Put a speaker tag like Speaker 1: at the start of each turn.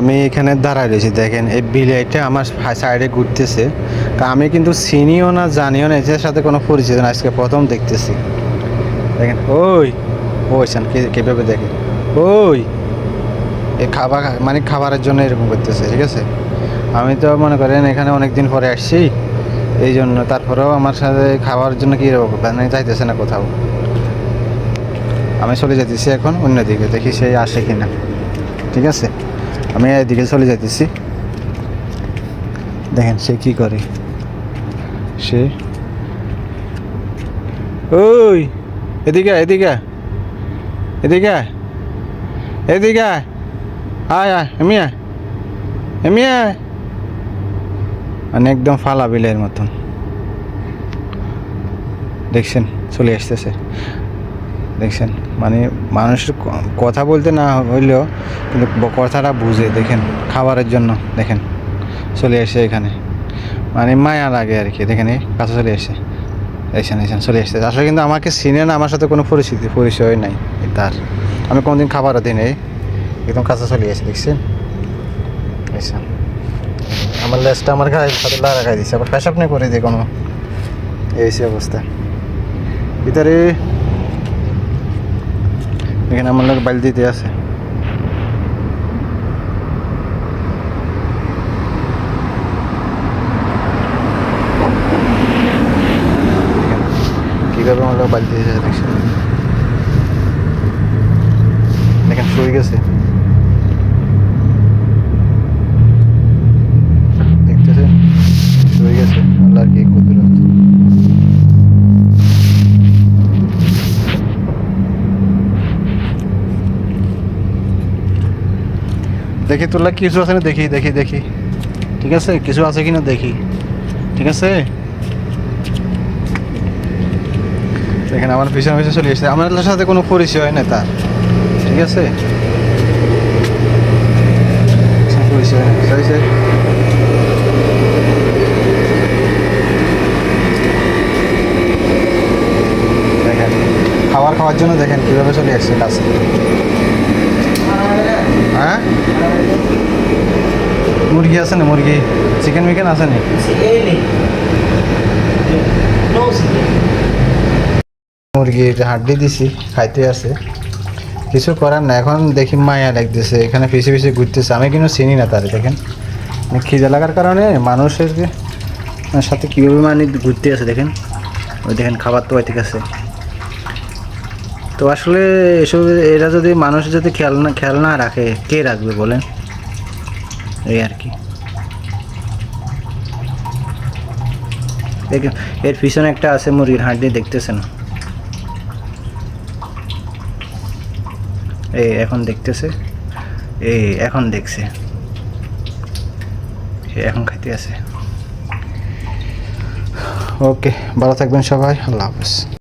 Speaker 1: আমি এখানে দাঁড়ায় রয়েছি, দেখেন, এই বিলাইটা আমার সাইডে ঘুরতেছে। আমি কিন্তু চিনিও না, জানিও না এটার সাথে কোনো পরিচিত না, আজকে প্রথম দেখতেছি। দেখেন, ওই ওই শান কে, কীভাবে দেখে? ওই, এই খাবার মানে খাবারের জন্য এরকম করতেছে, ঠিক আছে? আমি তো মনে করেন এখানে অনেক দিন পরে আসছি, এই জন্য তারপরেও আমার সাথে খাওয়ার জন্য কী রকম মানে যাইতেছে না কোথাও। আমি চলে যেতেছি এখন অন্যদিকে, দেখি সে আসে কিনা, ঠিক আছে? আমি এদিকে চলে যাইতেছি। দেখেন সে কি করে। সে ওই, এদিকে এদিকে এদিকে এদিকে, আয়। আয় আয় এমি আয় এমি আয়। মানে একদম ফালা বিলের মতন। দেখছেন, চলে আসতেছে। দেখছেন? মানে মানুষের কথা বলতে না হইলেও কিন্তু কথাটা বুঝে, দেখেন, খাবারের জন্য, দেখেন, চলে এসে এখানে। মানে মায়া লাগে আর কি, দেখেন, এই কাছে চলে এসে। এসেন এসেন চলে এসছে আসলে কিন্তু আমাকে চিনে না, আমার সাথে কোনো পরিচিতি, পরিচয় নাই তার। আমি কোনোদিন খাবারও দিই নাই, একদম কাছে চলে এসে, দেখছেন? এসেন আমার লেজটা আমার গায়ে সাথে লাগাই দিচ্ছে আবার পেশাব নেই করে দিই কোনো, এই অবস্থা। ভিতরে এখানে আমার লোক বালতিতে আছে। কীভাবে আমার লোক বালতি আছে দেখছেন? দেখেন শুয়ে গেছে। দেখি তোর লাগে কিছু আছে না? দেখি দেখি দেখি। ঠিক আছে? কিছু আছে কিনা দেখি। ঠিক আছে? দেখেন, আমার পিছনে পিছনে চলে এসেছে। আমার সাথে কোনো পরিচয় হয় না তার। ঠিক আছে? দেখেন, খাবার খাওয়ার জন্য দেখেন কীভাবে চলে এসছে কাছে হ্যাঁ? মুরগি আছে না মুরগি? চিকেন মিকেন আছে না? মুরগি হাড্ডি দিছি খাইতে আছে। কিছু করার না এখন দেখি মায়া লাগতেছে এখানে পিছে পিছে ঘুরতেছে। আমি কিন্তু চিনি না তারে দেখেন। মানে খিদে লাগার কারণে মানুষের মানে সাথে কীভাবে মানে ঘুরতে আছে দেখেন। ওই দেখেন খাবার তো ঠিক আছে। তো আসলে এসব এরা যদি মানুষ যদি খেয়াল না খেয়াল না রাখে, কে রাখবে বলেন? এই আর কি। দেখেন, এর পিছনে একটা আছে মুরগির হাড্ডি দেখতেছেন? এই এখন দেখতেছে? এই এখন দেখছে। এখন খাইতে আছে। ওকে, ভালো থাকবেন সবাই, আল্লাহ হাফেজ।